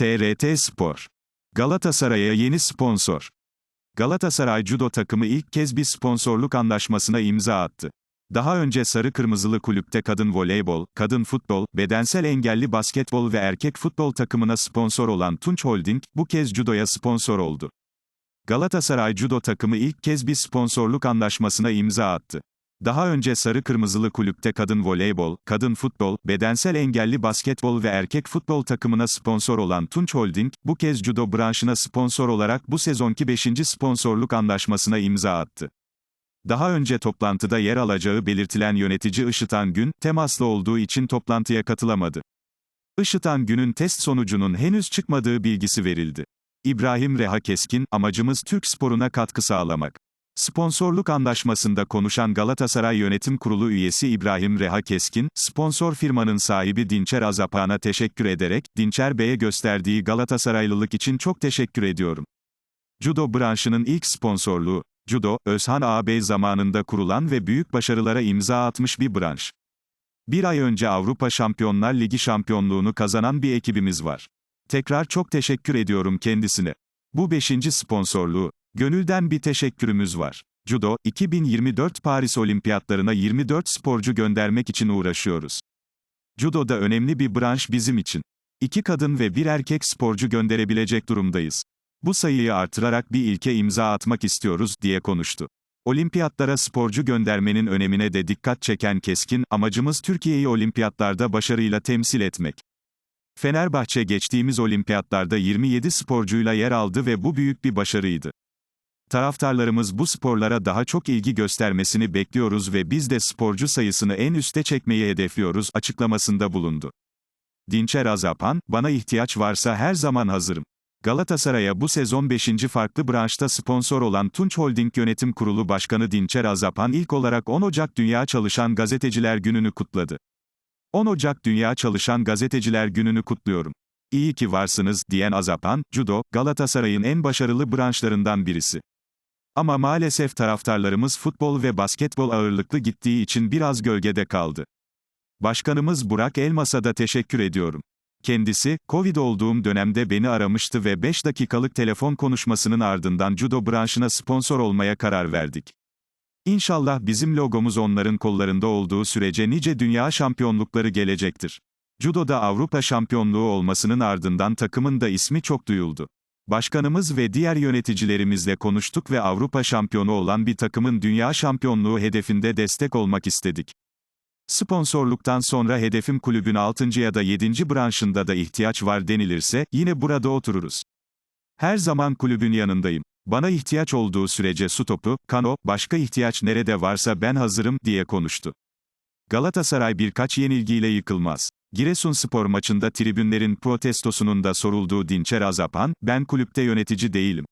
TRT Spor. Galatasaray'a yeni sponsor. Galatasaray Judo takımı ilk kez bir sponsorluk anlaşmasına imza attı. Daha önce Sarı Kırmızılı Kulüpte kadın voleybol, kadın futbol, bedensel engelli basketbol ve erkek futbol takımına sponsor olan Tunç Holding, bu kez Judo'ya sponsor oldu. Galatasaray Judo takımı ilk kez bir sponsorluk anlaşmasına imza attı. Daha önce Sarı Kırmızılı Kulüpte kadın voleybol, kadın futbol, bedensel engelli basketbol ve erkek futbol takımına sponsor olan Tunç Holding, bu kez judo branşına sponsor olarak bu sezonki 5. sponsorluk anlaşmasına imza attı. Daha önce toplantıda yer alacağı belirtilen yönetici Işıtan Gün, temaslı olduğu için toplantıya katılamadı. Işıtan Gün'ün test sonucunun henüz çıkmadığı bilgisi verildi. İbrahim Reha Keskin, amacımız Türk sporuna katkı sağlamak. Sponsorluk anlaşmasında konuşan Galatasaray Yönetim Kurulu üyesi İbrahim Reha Keskin, sponsor firmanın sahibi Dinçer Azapan'a teşekkür ederek, Dinçer Bey'e gösterdiği Galatasaraylılık için çok teşekkür ediyorum. Judo branşının ilk sponsorluğu, Judo, Özhan ağabey zamanında kurulan ve büyük başarılara imza atmış bir branş. Bir ay önce Avrupa Şampiyonlar Ligi şampiyonluğunu kazanan bir ekibimiz var. Tekrar çok teşekkür ediyorum kendisine. Bu beşinci sponsorluğu. Gönülden bir teşekkürümüz var. Judo, 2024 Paris Olimpiyatlarına 24 sporcu göndermek için uğraşıyoruz. Judo da önemli bir branş bizim için. İki kadın ve bir erkek sporcu gönderebilecek durumdayız. Bu sayıyı artırarak bir ilke imza atmak istiyoruz, diye konuştu. Olimpiyatlara sporcu göndermenin önemine de dikkat çeken Keskin, amacımız Türkiye'yi olimpiyatlarda başarıyla temsil etmek. Fenerbahçe geçtiğimiz olimpiyatlarda 27 sporcuyla yer aldı ve bu büyük bir başarıydı. Taraftarlarımız bu sporlara daha çok ilgi göstermesini bekliyoruz ve biz de sporcu sayısını en üste çekmeyi hedefliyoruz, açıklamasında bulundu. Dinçer Azapan, bana ihtiyaç varsa her zaman hazırım. Galatasaray'a bu sezon 5. farklı branşta sponsor olan Tunç Holding Yönetim Kurulu Başkanı Dinçer Azapan ilk olarak 10 Ocak Dünya Çalışan Gazeteciler Günü'nü kutladı. 10 Ocak Dünya Çalışan Gazeteciler Günü'nü kutluyorum. İyi ki varsınız, diyen Azapan, Judo, Galatasaray'ın en başarılı branşlarından birisi. Ama maalesef taraftarlarımız futbol ve basketbol ağırlıklı gittiği için biraz gölgede kaldı. Başkanımız Burak Elmas'a da teşekkür ediyorum. Kendisi, Covid olduğum dönemde beni aramıştı ve 5 dakikalık telefon konuşmasının ardından judo branşına sponsor olmaya karar verdik. İnşallah bizim logomuz onların kollarında olduğu sürece nice dünya şampiyonlukları gelecektir. Judo'da Avrupa şampiyonluğu olmasının ardından takımın da ismi çok duyuldu. Başkanımız ve diğer yöneticilerimizle konuştuk ve Avrupa şampiyonu olan bir takımın dünya şampiyonluğu hedefinde destek olmak istedik. Sponsorluktan sonra hedefim kulübün 6. ya da 7. branşında da ihtiyaç var denilirse, yine burada otururuz. Her zaman kulübün yanındayım. Bana ihtiyaç olduğu sürece su topu, kano, başka ihtiyaç nerede varsa ben hazırım, diye konuştu. Galatasaray birkaç yenilgiyle yıkılmaz. Giresunspor maçında tribünlerin protestosunun da sorulduğu Dinçer Azapan, ben kulüpte yönetici değilim.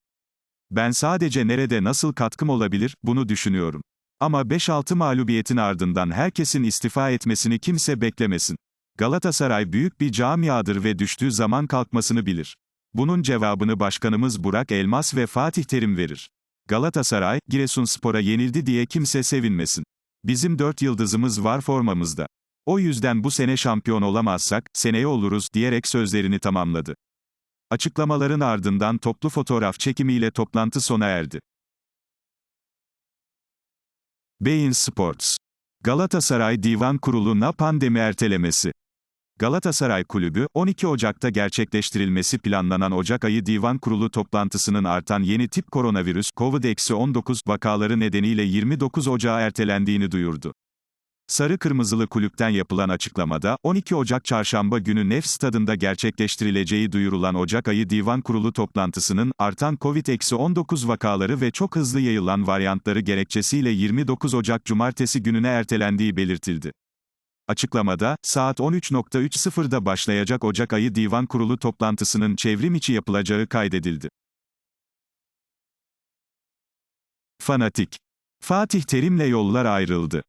Ben sadece nerede nasıl katkım olabilir, bunu düşünüyorum. Ama 5-6 mağlubiyetin ardından herkesin istifa etmesini kimse beklemesin. Galatasaray büyük bir camiadır ve düştüğü zaman kalkmasını bilir. Bunun cevabını başkanımız Burak Elmas ve Fatih Terim verir. Galatasaray, Giresunspor'a yenildi diye kimse sevinmesin. Bizim dört yıldızımız var formamızda. O yüzden bu sene şampiyon olamazsak, seneye oluruz, diyerek sözlerini tamamladı. Açıklamaların ardından toplu fotoğraf çekimiyle toplantı sona erdi. Bein Sports. Galatasaray Divan Kurulu'na pandemi ertelemesi. Galatasaray Kulübü, 12 Ocak'ta gerçekleştirilmesi planlanan Ocak ayı Divan Kurulu toplantısının artan yeni tip koronavirüs COVID-19 vakaları nedeniyle 29 Ocak'a ertelendiğini duyurdu. Sarı Kırmızılı Kulüpten yapılan açıklamada, 12 Ocak Çarşamba günü Nef stadında gerçekleştirileceği duyurulan Ocak ayı Divan Kurulu toplantısının, artan COVID-19 vakaları ve çok hızlı yayılan varyantları gerekçesiyle 29 Ocak Cumartesi gününe ertelendiği belirtildi. Açıklamada, saat 13.30'da başlayacak Ocak ayı Divan Kurulu toplantısının çevrim içi yapılacağı kaydedildi. Fanatik. Fatih Terim'le yollar ayrıldı.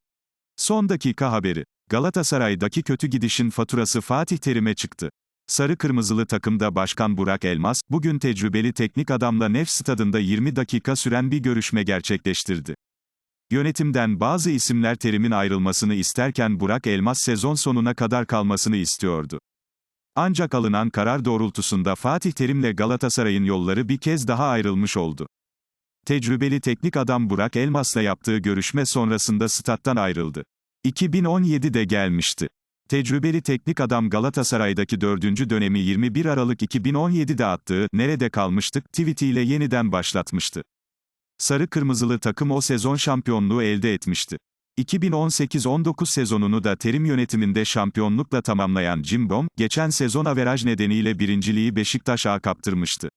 Son dakika haberi. Galatasaray'daki kötü gidişin faturası Fatih Terim'e çıktı. Sarı Kırmızılı takımda Başkan Burak Elmas, bugün tecrübeli teknik adamla Nef stadında 20 dakika süren bir görüşme gerçekleştirdi. Yönetimden bazı isimler Terim'in ayrılmasını isterken Burak Elmas sezon sonuna kadar kalmasını istiyordu. Ancak alınan karar doğrultusunda Fatih Terim'le Galatasaray'ın yolları bir kez daha ayrılmış oldu. Tecrübeli teknik adam Burak Elmas'la yaptığı görüşme sonrasında stat'tan ayrıldı. 2017'de gelmişti. Tecrübeli teknik adam Galatasaray'daki dördüncü dönemi 21 Aralık 2017'de attığı "Nerede kalmıştık?" tweetiyle yeniden başlatmıştı. Sarı Kırmızılı takım o sezon şampiyonluğu elde etmişti. 2018-19 sezonunu da terim yönetiminde şampiyonlukla tamamlayan Cimbom, geçen sezon averaj nedeniyle birinciliği Beşiktaş'a kaptırmıştı.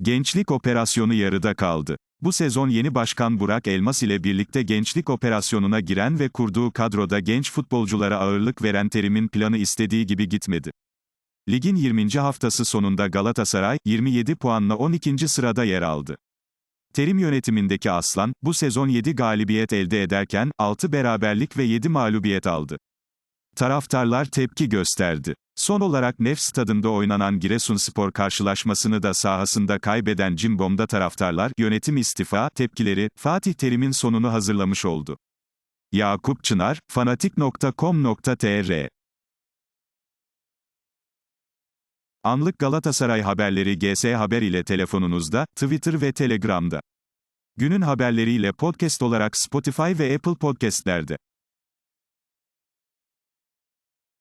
Gençlik operasyonu yarıda kaldı. Bu sezon yeni başkan Burak Elmas ile birlikte gençlik operasyonuna giren ve kurduğu kadroda genç futbolculara ağırlık veren terimin planı istediği gibi gitmedi. Ligin 20. haftası sonunda Galatasaray, 27 puanla 12. sırada yer aldı. Terim yönetimindeki Aslan, bu sezon 7 galibiyet elde ederken, 6 beraberlik ve 7 mağlubiyet aldı. Taraftarlar tepki gösterdi. Son olarak Nef stadında oynanan Giresunspor karşılaşmasını da sahasında kaybeden Cimbom'da taraftarlar, yönetim istifa, tepkileri, Fatih Terim'in sonunu hazırlamış oldu. Yakup Çınar, fanatik.com.tr Anlık Galatasaray haberleri GS Haber ile telefonunuzda, Twitter ve Telegram'da. Günün haberleriyle podcast olarak Spotify ve Apple Podcast'lerde.